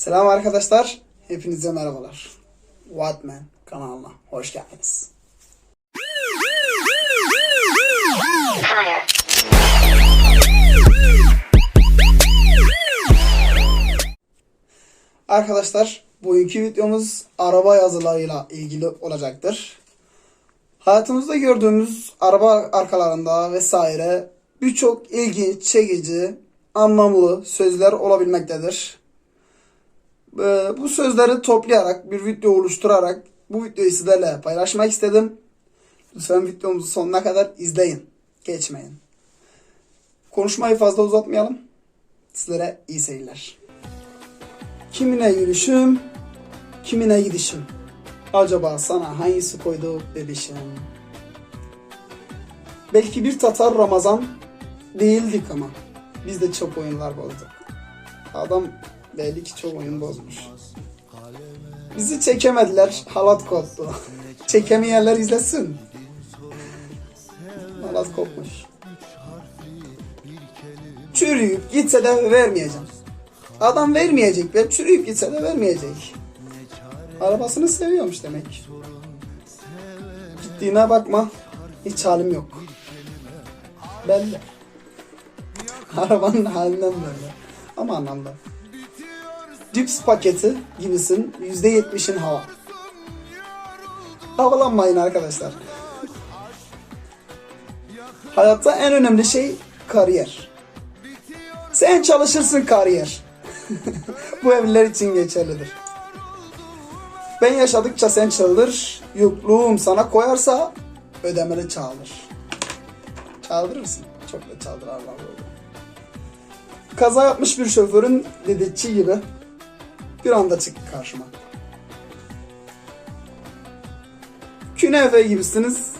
Selam arkadaşlar. Hepinize merhabalar. Whatman kanalına hoş geldiniz. Arkadaşlar bugünkü videomuz araba yazılarıyla ilgili olacaktır. Hayatımızda gördüğümüz araba arkalarında vesaire birçok ilginç, çekici, anlamlı sözler olabilmektedir. Ee, Bu sözleri toplayarak bir video oluşturarak bu videoyu sizlerle paylaşmak istedim. Lütfen videomuzu sonuna kadar izleyin. Geçmeyin. Konuşmayı fazla uzatmayalım. Sizlere iyi seyirler. Kimine yürüyüşüm, kimine gidişim. Acaba sana hangisi koydu bebişim? Belki bir Tatar Ramazan değildik ama biz de çok oyunlar bozduk. Adam belli ki çok oyun bozmuş. Bizi çekemediler, halat koptu. Çekemeyenler izlesin. Halat kopmuş. Çürüyüp gitse de vermeyeceğim. Adam vermeyecek ve çürüyüp gitse de vermeyecek. Arabasını seviyormuş demek. Gittiğine bakma. Hiç halim yok. Belli. Arabanın halinden böyle. Ama anlamda. Cips paketi gibisin. %70'in hava. Havalanmayın arkadaşlar. Hayatta en önemli şey kariyer. Sen çalışırsın kariyer. Bu evliler için geçerlidir. Ben yaşadıkça sen çıldır, yokluğum sana koyarsa ödemeli çağılır. Çaldırırsın. Çok da çaldırarlar böyle. Kaza yapmış bir şoförün dedetçi gibi bir anda çıktı karşıma. Künefe gibisiniz.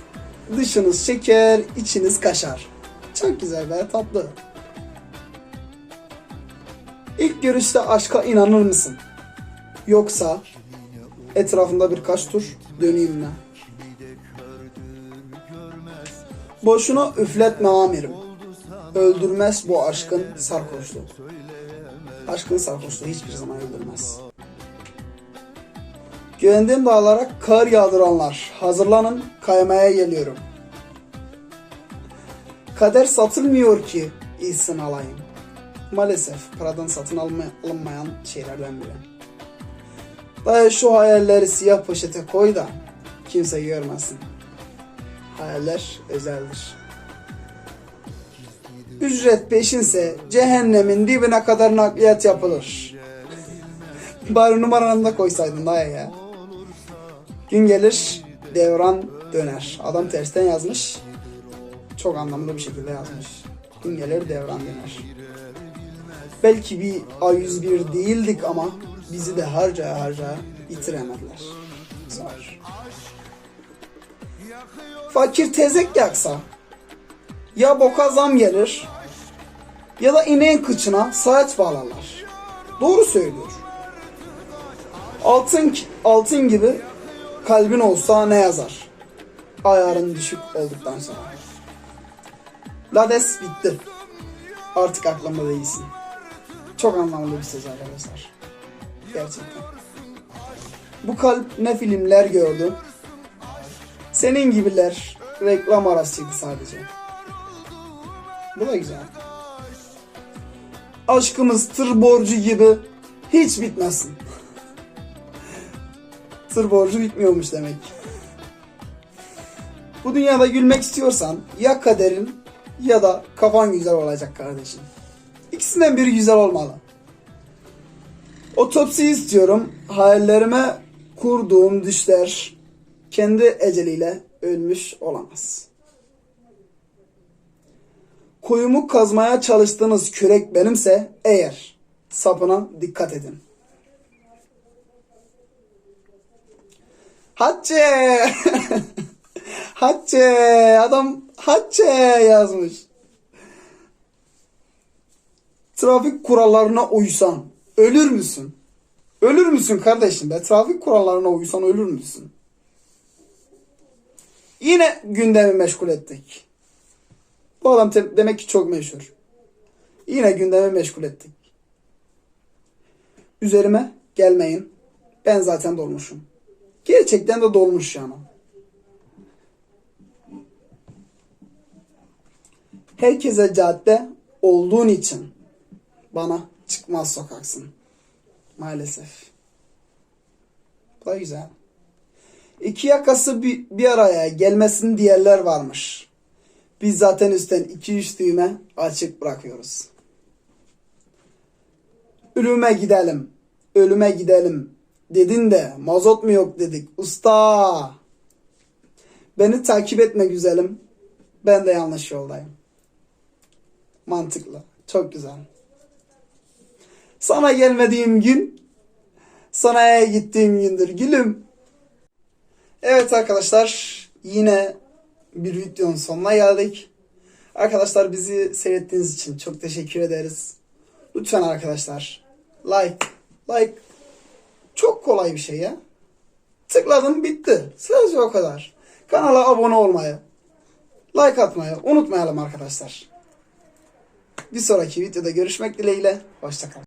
Dışınız şeker, içiniz kaşar. Çok güzel be tatlı. İlk görüşte aşka inanır mısın? Yoksa etrafında birkaç tur döneyim mi? Boşuna üfletme amirim. Öldürmez bu aşkın sarhoşluğu. Aşkın sarhoşluğu hiçbir zaman öldürmez. Güvendiğim dağlara kar yağdıranlar. Hazırlanın kaymaya geliyorum. Kader satılmıyor ki iyisin alayım. Maalesef paradan satın alma, alınmayan şeylerden biri. Dayı şu hayalleri siyah poşete koy da kimse görmesin. Hayaller özeldir. Ücret peşinse cehennemin dibine kadar nakliyat yapılır. Bari numaranı da koysaydın dayı ya. Gün gelir devran döner. Adam tersten yazmış. Çok anlamlı bir şekilde yazmış. Gün gelir devran döner. Belki bir A101 değildik ama bizi de harca harca bitiremediler. Zor. Fakir tezek yaksa ya boka zam gelir ya da ineğin kıçına saat bağlarlar. Doğru söylüyor. Altın altın gibi kalbin olsa ne yazar? Ayarın düşük olduktan sonra. Lades bitti. Artık aklımda değilsin. Çok anlamlı bir söz arkadaşlar. Gerçekten. Bu kalp ne filmler gördü. Senin gibiler reklam arasıydı sadece. Bu da güzel. Aşkımız tır borcu gibi hiç bitmesin. tır borcu bitmiyormuş demek. Bu dünyada gülmek istiyorsan ya kaderin ya da kafan güzel olacak kardeşim. İkisinden biri güzel olmalı. Otopsi istiyorum. Hayallerime kurduğum düşler kendi eceliyle ölmüş olamaz. Kuyumu kazmaya çalıştığınız kürek benimse eğer sapına dikkat edin. Hacce! Hacce! Adam Hacce yazmış. Trafik kurallarına uysan ölür müsün? Ölür müsün kardeşim be? Trafik kurallarına uysan ölür müsün? Yine gündemi meşgul ettik. Bu adam demek ki çok meşhur. Yine gündemi meşgul ettik. üzerime gelmeyin. Ben zaten dolmuşum. Gerçekten de dolmuş yani. Herkese cadde olduğun için bana çıkmaz sokaksın. Maalesef. Bu da güzel. İki yakası bir, bir araya gelmesin diyenler varmış. Biz zaten üstten iki üç düğme açık bırakıyoruz. Ölüme gidelim, ölüme gidelim dedin de mazot mu yok dedik usta. Beni takip etme güzelim. Ben de yanlış yoldayım. Mantıklı. Çok güzel. Sana gelmediğim gün sanaya gittiğim gündür gülüm. Evet arkadaşlar yine bir videonun sonuna geldik. Arkadaşlar bizi seyrettiğiniz için çok teşekkür ederiz. Lütfen arkadaşlar like like çok kolay bir şey ya. Tıkladım bitti. Sadece o kadar. Kanala abone olmayı, like atmayı unutmayalım arkadaşlar. Bir sonraki videoda görüşmek dileğiyle. Hoşçakalın.